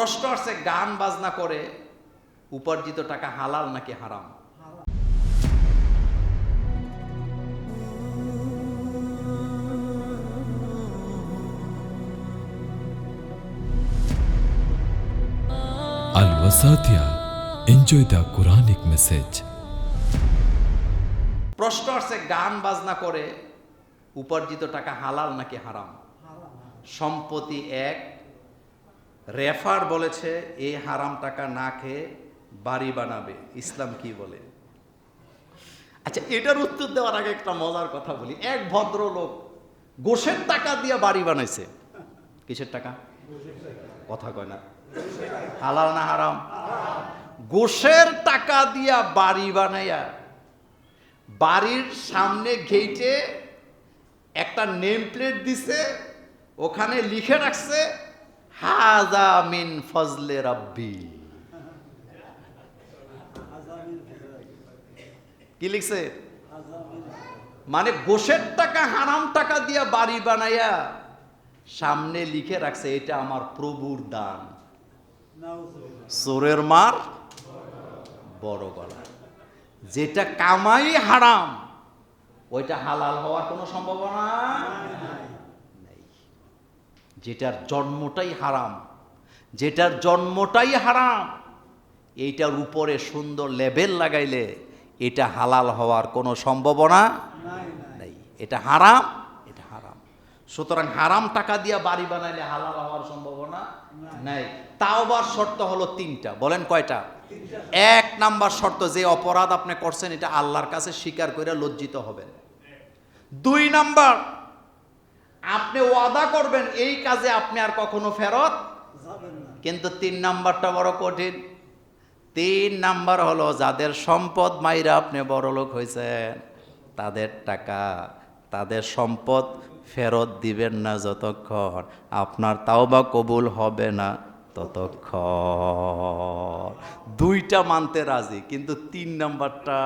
প্রশ্ন আসছে গান বাজনা করে উপার্জিত টাকা হালাল নাকি হারাম Al Wasatia. Enjoy the Quranic message. প্রশ্ন আসছে গান বাজনা করে উপার্জিত টাকা হালাল নাকি হারাম সম্পত্তি এক রেফার বলেছে এই হারাম টাকা না খেয়ে বাড়ি বানাবে। ইসলাম কি বলে? আচ্ছা এটার উত্তর দেওয়ার আগে একটা মজার কথা বলি। এক ভদ্রলোক গোশের টাকা দিয়ে বাড়ি বানাইছে। কিসের টাকা? কথা কয় না। হালাল না হারাম? গোশের টাকা দিয়া বাড়ি বানাইয়া বাড়ির সামনে গেইটে একটা নেম প্লেট দিছে, ওখানে লিখে রাখছে হাজা মিন ফজলে রাব্বি। কি লিখছে? মানে গোশের টাকা, হারাম টাকা দিয়া বাড়ি বানাইয়া সামনে লিখে রাখছে, এটা আমার প্রভুর দান। সোরের মার, বড় গলা। যেটা কামাই হারাম, ওইটা হালাল হওয়ার কোনো সম্ভাবনা যেটার জন্মটাই হারাম, যেটার জন্মটাই হারাম, এইটার উপরে সুন্দর লেবেল লাগাইলে এটা হালাল হওয়ার কোনো সম্ভাবনা নেই। এটা হারাম এটা হারাম। সুতরাং হারাম টাকা দিয়া বাড়ি বানাইলে হালাল হওয়ার সম্ভাবনা নাই। তাও বার শর্ত হলো তিনটা, বলেন কয়টা? এক নাম্বার শর্ত, যে অপরাধ আপনি করছেন, এটা আল্লাহর কাছে স্বীকার করে লজ্জিত হবেন। দুই নাম্বার আপনি ওয়াদা করবেন এই কাজে আপনি আর কখনো ফেরত কিন্তু তিন নাম্বারটা বড় কঠিন। তিন নাম্বার হলো যাদের সম্পদ মাইরা আপনি বড় লোক হয়েছেন তাদের টাকা তাদের সম্পদ ফেরত দিবেন না যতক্ষণ। আপনার তাওবা কবুল হবে না ততক্ষণ। দুইটা মানতে রাজি কিন্তু তিন নাম্বারটা